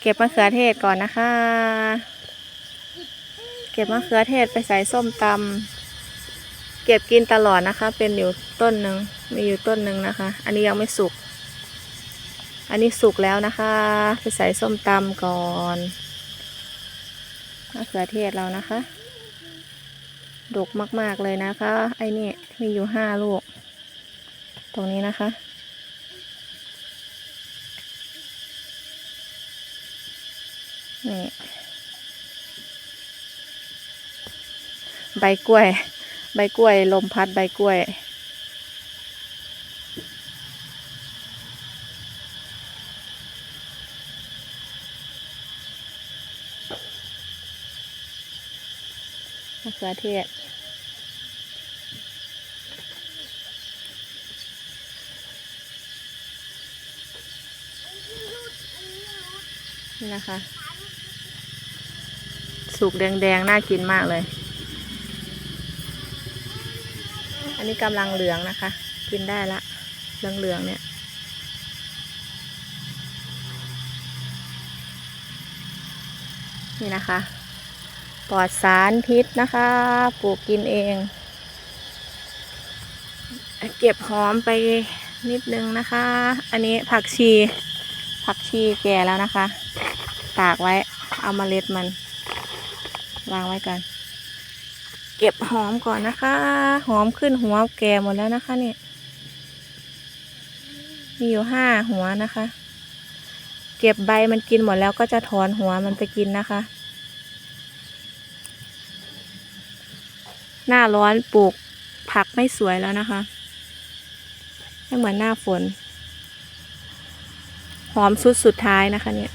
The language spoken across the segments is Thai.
เก็บมะเขือเทศก่อนนะคะ เก็บมะเขือเทศไปใส่ส้มตำเก็บกินตลอดนะคะ เป็นอยู่ต้นหนึ่งมีอยู่ต้นหนึ่งนะคะ อันนี้ยังไม่สุก อันนี้สุกแล้วนะคะ ไปใส่ส้มตำก่อนมะเขือเทศเรานะคะดกมาก ๆ เลยนะคะ ไอ้นี่มีอยู่ห้าลูก ตรงนี้นะคะ นี่ ใบกล้วย ใบกล้วย ลมพัดใบกล้วยมะเขือเทศนี่นะคะ สุกแดงๆ น่ากินมากเลย อันนี้กำลังเหลืองนะคะ กินได้ละเหลืองๆเนี่ยนี่นะคะ ปลอดสารพิษนะคะ ปลูกกินเอง เก็บหอมไปนิดนึงนะคะ อันนี้ผักชี ผักชีแก่แล้วนะคะ ตากไว้ เอามาเล็ดมัน วางไว้กันเก็บหอมก่อนนะคะ หอมขึ้นหัวแก่หมดแล้วนะคะเนี่ยมีอยู่ห้าหัวนะคะ เก็บใบมันกินหมดแล้วก็จะถอนหัวมันไปกินนะคะ หน้าร้อนปลูกผักไม่สวยแล้วนะคะไม่เหมือนหน้าฝน หอมสุดสุดท้ายนะคะเนี่ย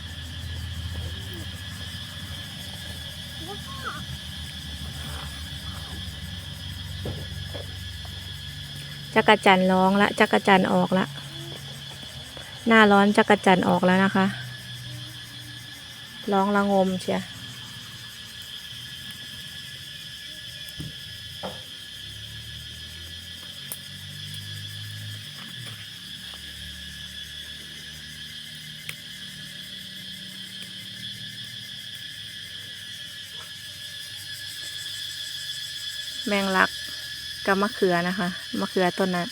จักระจันร้องละจักระจันออกละหน้าร้อนจักระจันออกแล้วนะคะ ร้องระงมเชียแมงลัก กับมะเขือนะคะ มะเขือต้นนั้น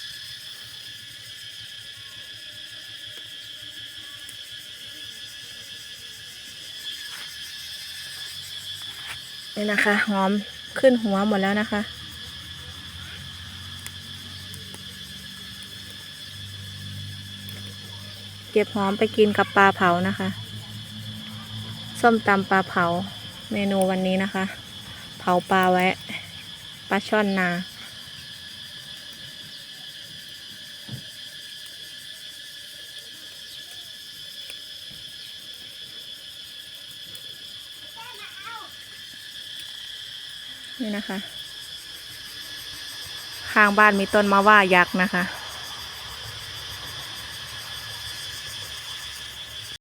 นี่นะคะ หอมขึ้นหัวหมดแล้วนะคะ เก็บหอมไปกินกับปลาเผานะคะ ส้มตำปลาเผา เมนูวันนี้นะคะ เผาปลาไว้ปลาช่อนนา นี่นะคะ ข้างบ้านมีต้นมะว่ายักษ์นะคะ